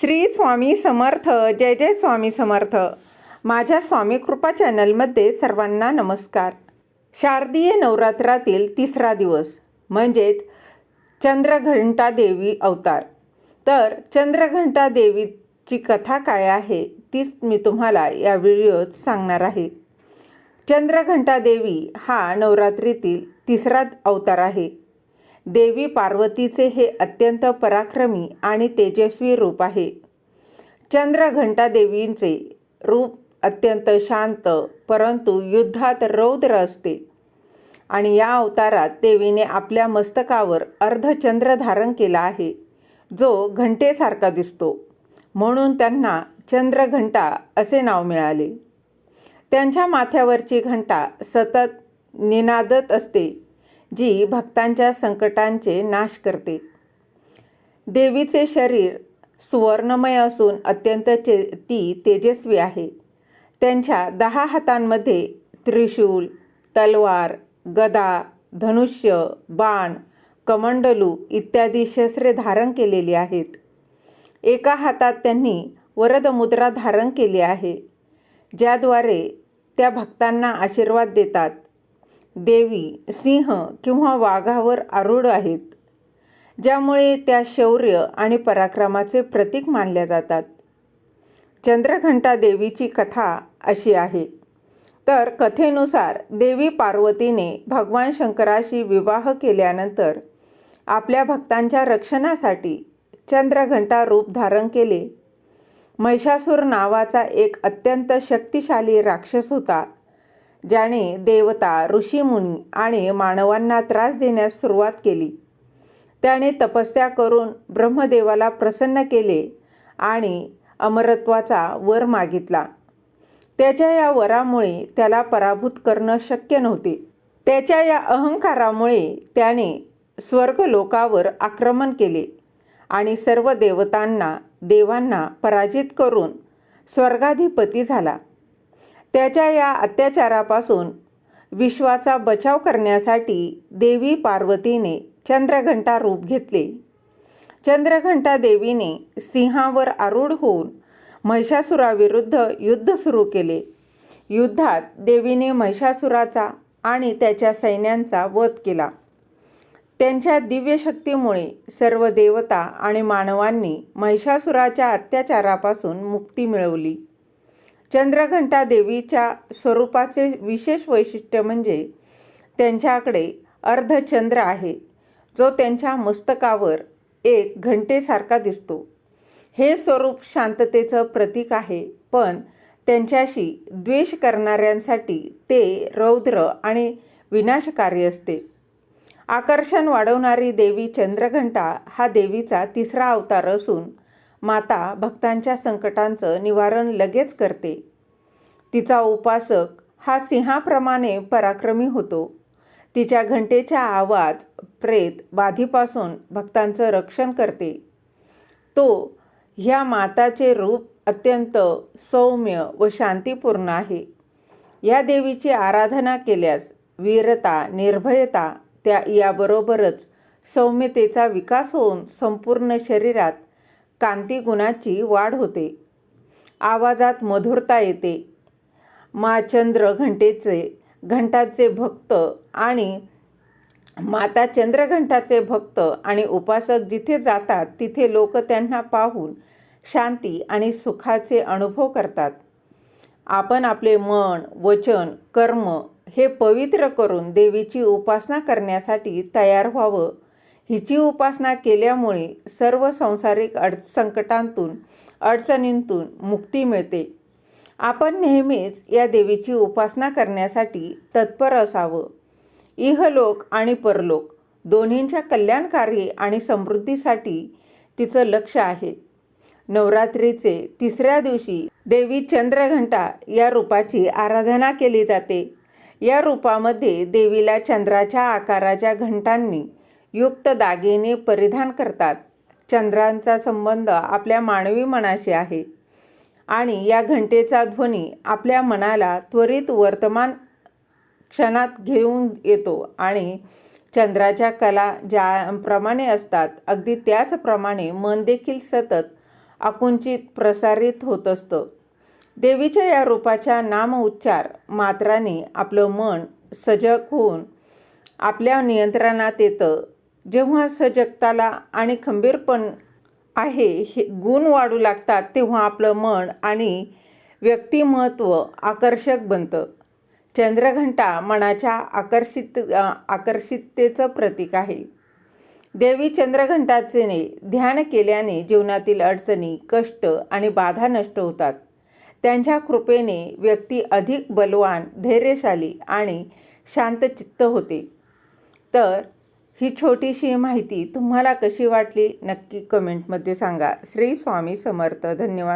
श्री स्वामी समर्थ जय जय स्वामी समर्थ. माझ्या स्वामी कृपा चॅनलमध्ये सर्वांना नमस्कार. शारदीय नवरात्रातील तिसरा दिवस म्हणजेच चंद्रघंटा देवी अवतार. तर चंद्रघंटा देवीची कथा काय आहे तीच मी तुम्हाला या व्हिडिओत सांगणार आहे. चंद्रघंटा देवी हा नवरात्रीतील तिसरा अवतार आहे. देवी पार्वतीचे हे अत्यंत पराक्रमी आणि तेजस्वी रूप आहे. चंद्रघंटा देवींचे रूप अत्यंत शांत परंतु युद्धात रौद्र असते. आणि या अवतारात देवीने आपल्या मस्तकावर अर्धचंद्र धारण केला आहे जो घंटेसारखा दिसतो. म्हणून त्यांना चंद्रघंटा असे नाव मिळाले. त्यांच्या माथ्यावरची घंटा सतत निनादत असते. जी भक्तांच्या संकटांचे नाश करते. देवीचे शरीर सुवर्णमय असून अत्यंत चे ती तेजस्वी आहे. त्यांच्या दहा हातांमध्ये त्रिशूल तलवार गदा धनुष्य बाण कमंडलू इत्यादी शस्त्रे धारण केलेली आहेत. एका हातात त्यांनी वरदमुद्रा धारण केली आहे ज्याद्वारे त्या भक्तांना आशीर्वाद देतात. देवी सिंह किंवा वाघावर आरूढ आहेत ज्यामुळे त्या शौर्य आणि पराक्रमाचे प्रतीक मानल्या जातात. चंद्रघंटा देवीची कथा अशी आहे. तर कथेनुसार देवी पार्वतीने भगवान शंकराशी विवाह केल्यानंतर आपल्या भक्तांच्या रक्षणासाठी चंद्रघंटा रूप धारण केले. महिषासूर नावाचा एक अत्यंत शक्तिशाली राक्षस होता. ज्याने देवता ऋषीमुनी आणि मानवांना त्रास देण्यास सुरुवात केली. त्याने तपस्या करून ब्रह्मदेवाला प्रसन्न केले आणि अमरत्वाचा वर मागितला. त्याच्या या वरामुळे त्याला पराभूत करणं शक्य नव्हते. त्याच्या या अहंकारामुळे त्याने स्वर्गलोकावर आक्रमण केले आणि सर्व देवतांना देवांना पराजित करून स्वर्गाधिपती झाला. त्याच्या या अत्याचारापासून विश्वाचा बचाव करण्यासाठी देवी पार्वतीने चंद्रघंटा रूप घेतले. चंद्रघंटा देवीने सिंहावर आरूढ होऊन महिषासुराविरुद्ध युद्ध सुरू केले. युद्धात देवीने महिषासुराचा आणि त्याच्या सैन्यांचा वध केला. त्यांच्या दिव्य शक्तीमुळे सर्व देवता आणि मानवांनी महिषासुराच्या अत्याचारापासून मुक्ती मिळवली. चंद्रघंटा देवीच्या स्वरूपाचे विशेष वैशिष्ट्य म्हणजे त्यांच्याकडे अर्धचंद्र आहे जो त्यांच्या मस्तकावर एक घंटेसारखा दिसतो. हे स्वरूप शांततेचं प्रतीक आहे पण त्यांच्याशी द्वेष करणाऱ्यांसाठी ते रौद्र आणि विनाशकारी असते. आकर्षण वाढवणारी देवी चंद्रघंटा हा देवीचा तिसरा अवतार असून माता भक्तांच्या संकटांचं निवारण लगेच करते. तिचा उपासक हा सिंहाप्रमाणे पराक्रमी होतो. तिच्या घंटेचा आवाज प्रेत बाधीपासून भक्तांचं रक्षण करते. तो ह्या माताचे रूप अत्यंत सौम्य व शांतीपूर्ण आहे. या देवीची आराधना केल्यास वीरता निर्भयता त्या याबरोबरच सौम्यतेचा विकास होऊन संपूर्ण शरीरात कांतीगुणाची वाढ होते. आवाजात मधुरता येते. मा चंद्र घंटेचे घंटाचे भक्त आणि माता चंद्रघंटाचे भक्त आणि उपासक जिथे जातात तिथे लोक त्यांना पाहून शांती आणि सुखाचे अनुभव करतात. आपण आपले मन वचन कर्म हे पवित्र करून देवीची उपासना करण्यासाठी तयार व्हावं. हिची उपासना केल्यामुळे सर्व संसारिक अड संकटांतून अडचणींतून मुक्ती मिळते. आपण नेहमीच या देवीची उपासना करण्यासाठी तत्पर असावं. इहलोक आणि परलोक दोन्हींच्या कल्याणकारी आणि समृद्धीसाठी तिचं लक्ष आहे. नवरात्रीचे तिसऱ्या दिवशी देवी चंद्रघंटा या रूपाची आराधना केली जाते. या रूपामध्ये देवीला चंद्राच्या आकाराच्या घंटांनी युक्त दागिने परिधान करतात. चंद्रांचा संबंध आपल्या मानवी मनाशी आहे. आणि या घंटेचा ध्वनी आपल्या मनाला त्वरित वर्तमान क्षणात घेऊन येतो आणि चंद्राच्या कला ज्याप्रमाणे असतात अगदी त्याचप्रमाणे मन देखील सतत आकुंचित प्रसारित होत असतं. देवीच्या या रूपाच्या नामउच्चार मात्राने आपलं मन सजग होऊन आपल्या नियंत्रणात येतं. जेव्हा सजगताला आणि खंबीरपण आहे हे गुण वाढू लागतात तेव्हा आपलं मन आणि व्यक्तिमत्व आकर्षक बनतं. चंद्रघंटा मनाच्या आकर्षित आकर्षिततेचं प्रतीक आहे. देवी चंद्रघंटाचे ध्यान केल्याने जीवनातील अडचणी कष्ट आणि बाधा नष्ट होतात. त्यांच्या कृपेने व्यक्ती अधिक बलवान धैर्यशाली आणि शांतचित्त होते. तर ही छोटीशी माहिती तुम्हाला कशी वाटली नक्की कमेंटमध्ये सांगा. श्री स्वामी समर्थ. धन्यवाद.